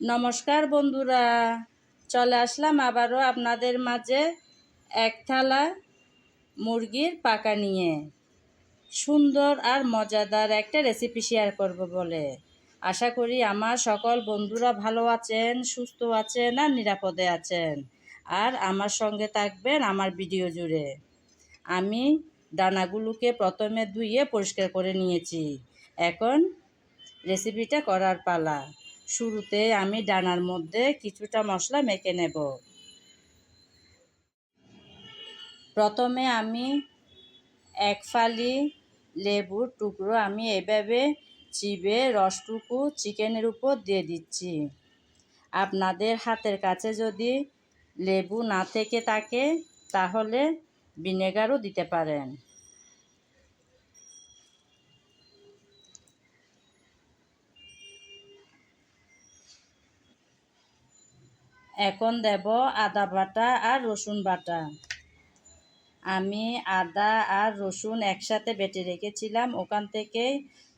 নমস্কার বন্ধুরা, চলে আসলাম আবারও আপনাদের মাঝে এক থালা মুরগির পাকা নিয়ে। সুন্দর আর মজাদার একটা রেসিপি শেয়ার করব বলে। আশা করি আমার সকল বন্ধুরা ভালো আছেন, সুস্থ আছেন আর নিরাপদে আছেন। আর আমার সঙ্গে থাকবেন আমার ভিডিও জুড়ে। আমি দানাগুলোকে প্রথমে ধুয়ে পরিষ্কার করে নিয়েছি। এখন রেসিপিটা করার পালা। শুরুতে আমি ডানার মধ্যে কিছুটা মশলা মেখে নেব। প্রথমে আমি এক ফালি লেবুর টুকরো আমি এভাবে চিবে রসটুকু চিকেনের উপর দিয়ে দিচ্ছি। আপনাদের হাতের কাছে যদি লেবু না থেকে থাকে, তাহলে ভিনেগারও দিতে পারেন। এখন দেব আদা বাটা আর রসুন বাটা। আমি আদা আর রসুন একসাথে বেটে রেখেছিলাম, ওখান থেকে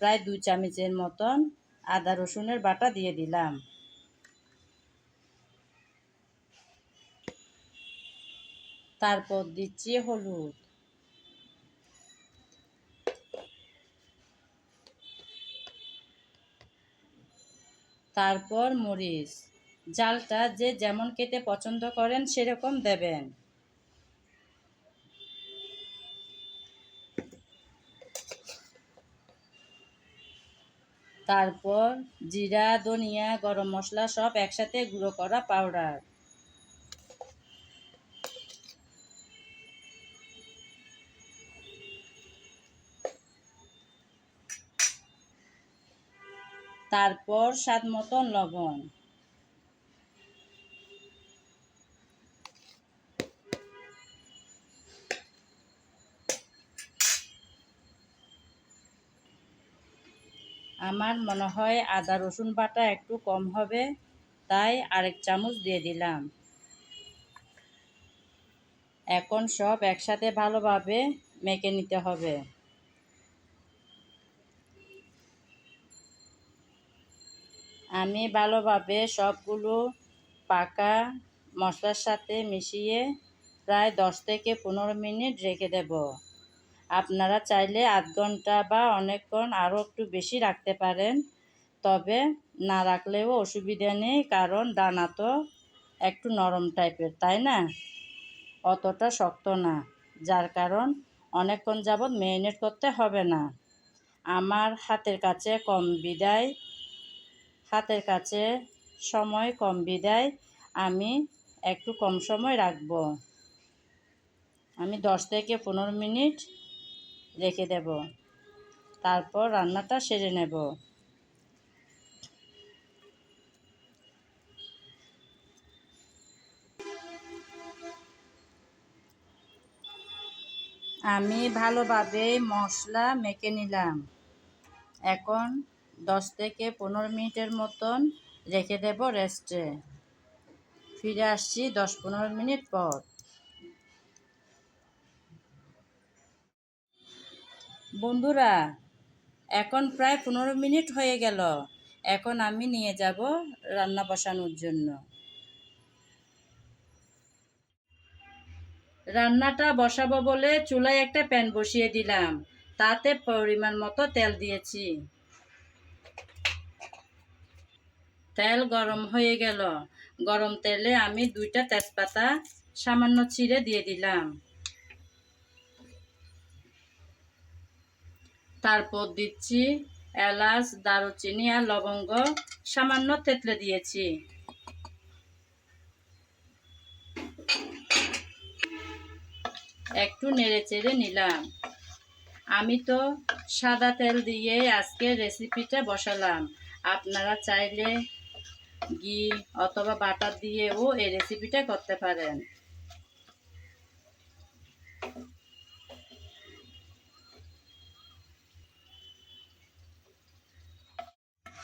প্রায় দুই চামচের মতন আদা রসুনের বাটা দিয়ে দিলাম। তারপর দিচ্ছি হলুদ। তারপর মরিচ। জালটা যে যেমন খেতে পছন্দ করেন, সেরকম দেবেন। তারপর জিরা, ধনিয়া, গরম মশলা সব একসাথে গুঁড়ো করা পাউডার। তারপর স্বাদ মতন লবণ। আমার মনে হয় আদা, রসুন বাটা একটু কম হবে, তাই আরেক চামচ দিয়ে দিলাম। এখন সব একসাথে ভালোভাবে মেখে নিতে হবে। আমি ভালোভাবে সবগুলো পাকা মশলার সাথে মিশিয়ে প্রায় দশ থেকে পনেরো মিনিট রেখে দেব। আপনারা চাইলে আধ ঘণ্টা বা অনেকক্ষণ আরও একটু বেশি রাখতে পারেন। তবে না রাখলেও অসুবিধা নেই, কারণ দানা তো একটু নরম টাইপের, তাই না? অতটা শক্ত না, যার কারণ অনেকক্ষণ যাবৎ মেরিনেট করতে হবে না। আমার হাতের কাছে কম বিদায়, হাতের কাছে সময় কম বিদায় আমি একটু কম সময় রাখব। আমি দশ থেকে পনেরো মিনিট রেখে দেব। তারপর রান্নাটা সেরে নেব। আমি ভালোভাবে মশলা মেখে নিলাম। এখন দশ থেকে পনেরো মিনিটের মতন রেখে দেব রেস্টে। ফিরে আসছি দশ পনেরো মিনিট পর। বন্ধুরা, এখন প্রায় পনেরো মিনিট হয়ে গেল। এখন আমি নিয়ে যাব রান্না বসানোর জন্য। রান্নাটা বসাবো বলে চুলায় একটা প্যান বসিয়ে দিলাম। তাতে পরিমাণ মতো তেল দিয়েছি। তেল গরম হয়ে গেল। গরম তেলে আমি দুইটা তেজপাতা সামান্য ছিঁড়ে দিয়ে দিলাম। তারপর দিচ্ছি এলাচ, দারুচিনি আর লবঙ্গ। সামান্য তেতলে দিয়েছি। একটু নেড়ে চেড়ে নিলাম। আমি তো সাদা তেল দিয়ে আজকে রেসিপিটা বসালাম। আপনারা চাইলে ঘি অথবা বাটার দিয়েও এই রেসিপিটা করতে পারেন।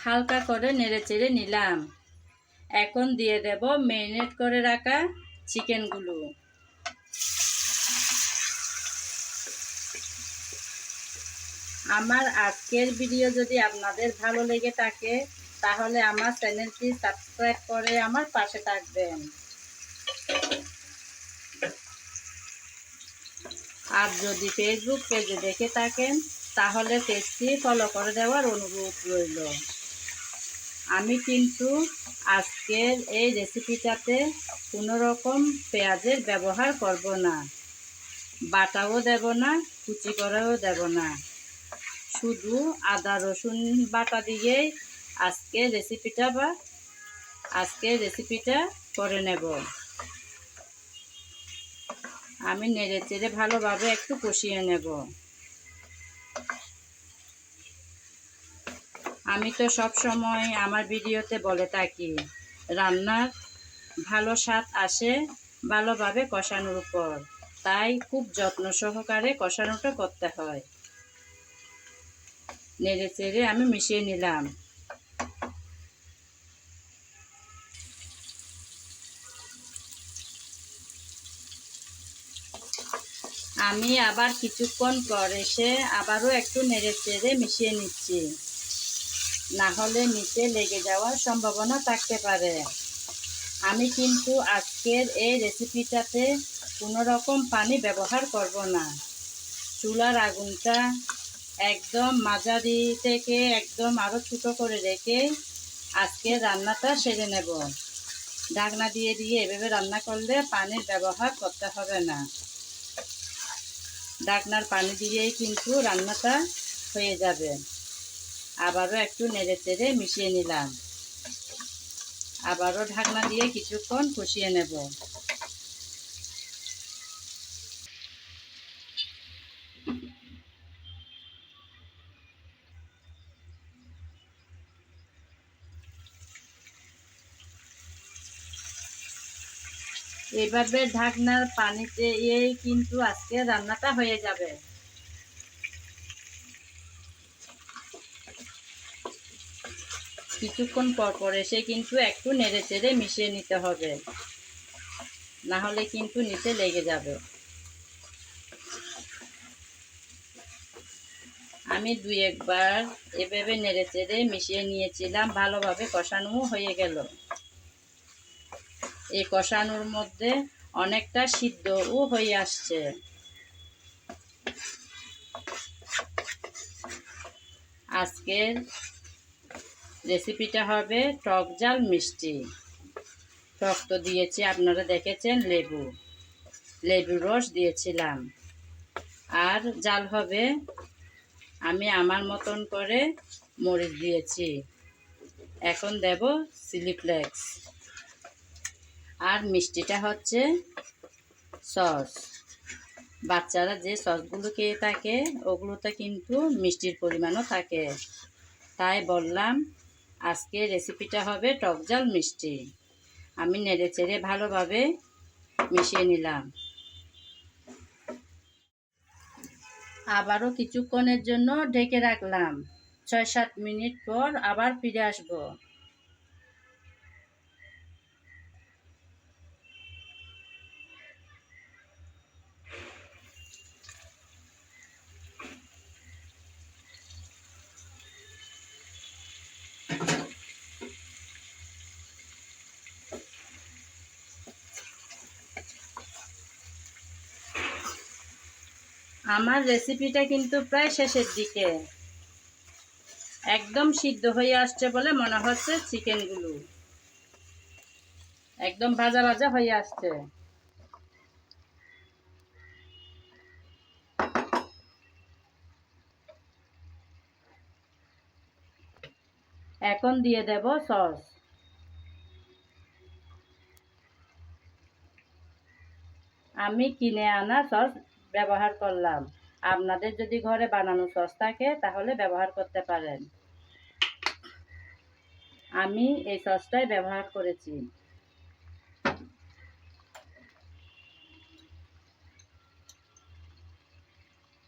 হালকা করে নেড়ে চেড়ে নিলাম। এখন দিয়ে দেব মেরিনেট করে রাখা চিকেনগুলো। আমার আজকের ভিডিও যদি আপনাদের ভালো লেগে থাকে, তাহলে আমার চ্যানেলটি সাবস্ক্রাইব করে আমার পাশে থাকবেন। আর যদি ফেসবুক পেজে দেখে থাকেন, তাহলে পেজটি ফলো করে দেওয়ার অনুরোধ রইল। আমি কিন্তু আজকের এই রেসিপিটাতে কোনো রকম পেঁয়াজের ব্যবহার করব না। বাটাও দেব না, কুচি করাও দেব না। শুধু আদা, রসুন বাটা দিয়েই আজকে রেসিপিটা বা আজকে রেসিপিটা করে নেব। আমি নেড়ে চেড়ে ভালোভাবে একটু কষিয়ে নেব। আমি তো সব সময় আমার ভিডিওতে বলে থাকি, রান্নার ভালো স্বাদ আসে ভালোভাবে কষানোর উপর। তাই খুব যত্ন সহকারে কষানোটা করতে হয়। নেড়ে চেড়ে আমি মিশিয়ে নিলাম। আমি আবার কিছুক্ষণ পর এসে আবারও একটু নেড়ে চেড়ে মিশিয়ে নিচ্ছি। না হলে নিচে লেগে যাওয়ার সম্ভাবনা থাকতে পারে। আমি কিন্তু আজকের এই রেসিপিটাতে কোনো রকম পানি ব্যবহার করব না। চুলার আগুনটা একদম মাঝারি থেকে একদম আরও ছোটো করে রেখে আজকে রান্নাটা সেরে নেব। ঢাকনা দিয়ে দিয়ে এভাবে রান্না করলে পানির ব্যবহার করতে হবে না। ঢাকনার পানি দিয়েই কিন্তু রান্নাটা হয়ে যাবে। আবারও একটু নেড়ে চেড়ে মিশিয়ে নিলাম। আবারও ঢাকনা দিয়ে কিছুক্ষণ কষিয়ে নেব। এভাবে ঢাকনার পানিতে এই কিন্তু আজকে রান্নাটা হয়ে যাবে। কিছুক্ষণ পর পর এসে কিন্তু একটু নেড়ে চেড়ে মিশিয়ে নিতে হবে। না হলে কিন্তু নিচে লেগে যাবে। আমি দুই একবার এভাবে নেড়ে চেড়ে মিশিয়ে নিয়েছিলাম, ভালোভাবে কষানো হয়ে গেল। এই কষানোর মধ্যে অনেকটা সিদ্ধও হয়ে আসছে। আজকের রেসিপিটা হবে টক জাল মিষ্টি। টক তো দিয়েছি, আপনারা দেখেছেন, লেবু। লেবুর রস দিয়েছিলাম। আর জাল হবে, আমি আমার মতন করে মরিচ দিয়েছি। এখন দেব চিলি ফ্লেক্স। আর মিষ্টিটা হচ্ছে সস। বাচ্চারা যে সসগুলো খেয়ে থাকে, ওগুলোতে কিন্তু মিষ্টির পরিমাণও থাকে। তাই বললাম আজকে রেসিপিটা হবে টকজাল মিষ্টি। আমি নেড়ে চেড়ে ভালোভাবে মিশিয়ে নিলাম। আবারও কিছুক্ষণের জন্য ঢেকে রাখলাম। ছয় সাত মিনিট পর আবার ফিরে আসব। আমার রেসিপিটা কিন্তু প্রায় শেষের দিকে। একদম সিদ্ধ হয়ে আসছে বলে মনে হচ্ছে চিকেনগুলো। একদম ভাজা ভাজা হয়ে আসছে। এখন দিয়ে দেব সস। আমি কিনে আনা সস ব্যবহার করলাম। আপনাদের যদি ঘরে বানানো সস থাকে, তাহলে ব্যবহার করতে পারেন। আমি এই সসটাই ব্যবহার করেছি।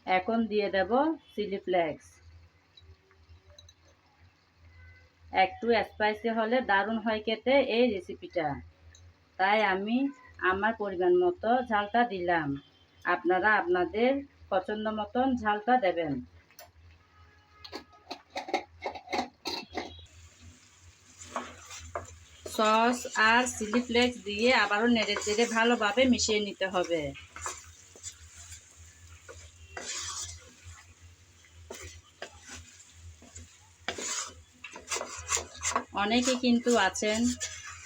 এখন দিয়ে দেব চিলি ফ্লেক্স। একটু স্পাইসি হলে দারুণ হয় খেতে এই রেসিপিটা তাই আমি আমার পরিমাণ মতো ঝালটা দিলাম। আপনারা আপনাদের পছন্দ মতন ঝালটা দেবেন। সস আর চিলি ফ্লেক্স দিয়ে আবারও নেড়ে চেড়ে ভালোভাবে মিশিয়ে নিতে হবে। অনেকে কিন্তু আছেন,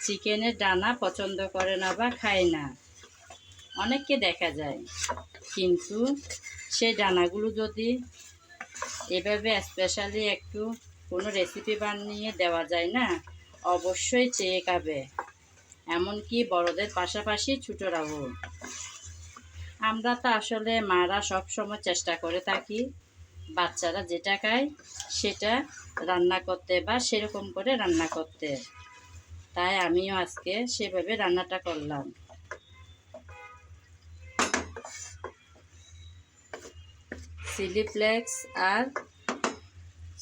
চিকেনের ডানা পছন্দ করে না বা খায় না। অনেককে দেখা যায়, কিন্তু সেই ডানাগুলো যদি এভাবে স্পেশালি একটু কোনো রেসিপি বানিয়ে দেওয়া যায় না, অবশ্যই চেয়ে খাবে। এমনকি বড়দের পাশাপাশি ছোটরাও। আমরা তো আসলে মারা সব সময় চেষ্টা করে থাকি, বাচ্চারা যেটা খায় সেটা রান্না করতে বা সেরকম করে রান্না করতে। তাই আমিও আজকে সেভাবে রান্নাটা করলাম। চিলি ফ্লেক্স আর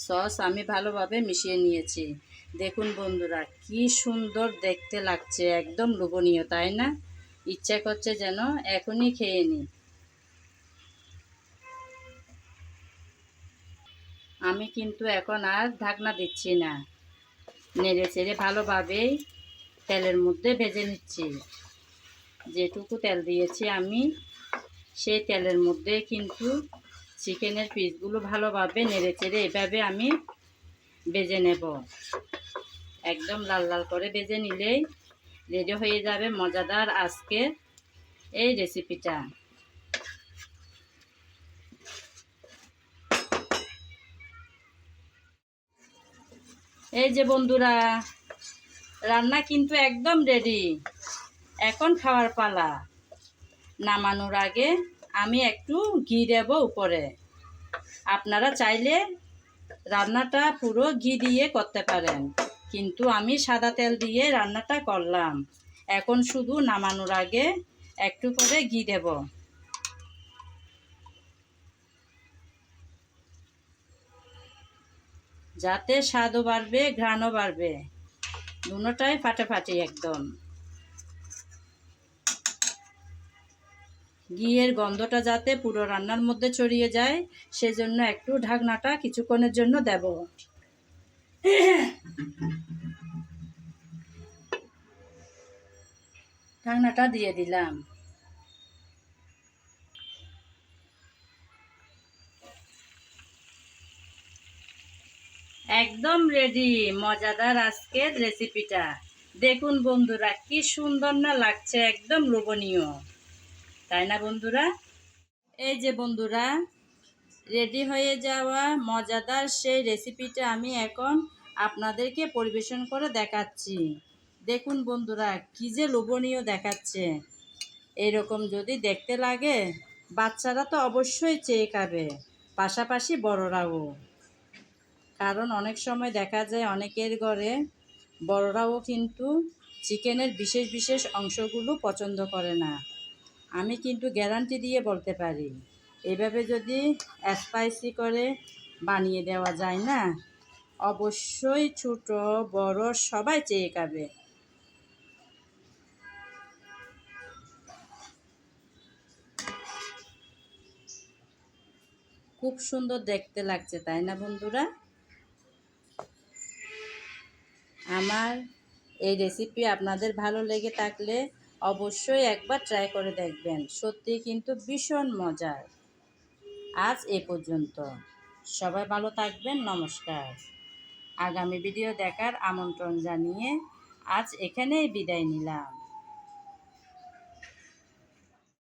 সস আমি ভালোভাবে মিশিয়ে নিয়েছি। দেখুন বন্ধুরা, কি সুন্দর দেখতে লাগছে, একদম লোভনীয়, তাই না? ইচ্ছা করছে যেন এখনই খেয়ে নিই। আমি কিন্তু এখন আর ঢাকনা দিচ্ছি না। নেড়ে চেড়ে ভালোভাবেই তেলের মধ্যে ভেজে নিচ্ছি। যেটুকু তেল দিয়েছি আমি, সেই তেলের মধ্যে কিন্তু চিকেনের পিসগুলো ভালোভাবে নেড়ে চেড়ে এভাবে আমি বেজে নেব। একদম লাল লাল করে বেজে নিলেই রেডি হয়ে যাবে মজাদার আজকে এই রেসিপিটা। এই যে বন্ধুরা, রান্না কিন্তু একদম রেডি। এখন খাওয়ার পালা। নামানোর আগে আমি একটু ঘি দেব উপরে। আপনারা চাইলে রান্নাটা পুরো ঘি দিয়ে করতে পারেন। কিন্তু আমি সাদা তেল দিয়ে রান্নাটা করলাম। এখন শুধু নামানোর আগে একটু করে ঘি দেব। যাতে স্বাদও বাড়বে, ঘ্রাণও বাড়বে। দুটোটাই ফাটাফাটি একদম। ঘিয়ের গন্ধটা যাতে পুরো রান্নার মধ্যে ছড়িয়ে যায়, সেজন্য একটু ঢাকনাটা কিছুক্ষণের জন্য দেব। ঢাকনাটা দিয়ে দিলাম। একদম রেডি মজাদার আজকের রেসিপিটা দেখুন বন্ধুরা, কি সুন্দর না লাগছে, একদম লোভনীয়। তাই না বন্ধুরা? এই যে বন্ধুরা রেডি হয়ে যাওয়া মজাদার সেই রেসিপিটা আমি এখন আপনাদেরকে পরিবেশন করে দেখাচ্ছি। দেখুন বন্ধুরা, কি যে লোভনীয় দেখাচ্ছে। এরকম যদি দেখতে লাগে, বাচ্চারা তো অবশ্যই চেয়ে খাবে, পাশাপাশি বড়রাও। কারণ অনেক সময় দেখা যায় অনেকের ঘরে বড়রাও কিন্তু চিকেনের বিশেষ বিশেষ অংশগুলো পছন্দ করে না। আমি কিন্তু গ্যারান্টি দিয়ে বলতে পারি, এভাবে যদি স্পাইসি করে বানিয়ে দেওয়া যায় না, অবশ্যই ছোট, বড় সবাই চেয়ে খাবে। খুব সুন্দর দেখতে লাগছে, তাই না বন্ধুরা? আমার এই রেসিপি আপনাদের ভালো লেগে থাকলে অবশ্যই একবার ট্রাই করে দেখবেন। সত্যি কিন্তু ভীষণ মজার। আজ এ পর্যন্ত। সবাই ভালো থাকবেন, নমস্কার। আগামী ভিডিও দেখার আমন্ত্রণ জানিয়ে আজ এখানেই বিদায় নিলাম।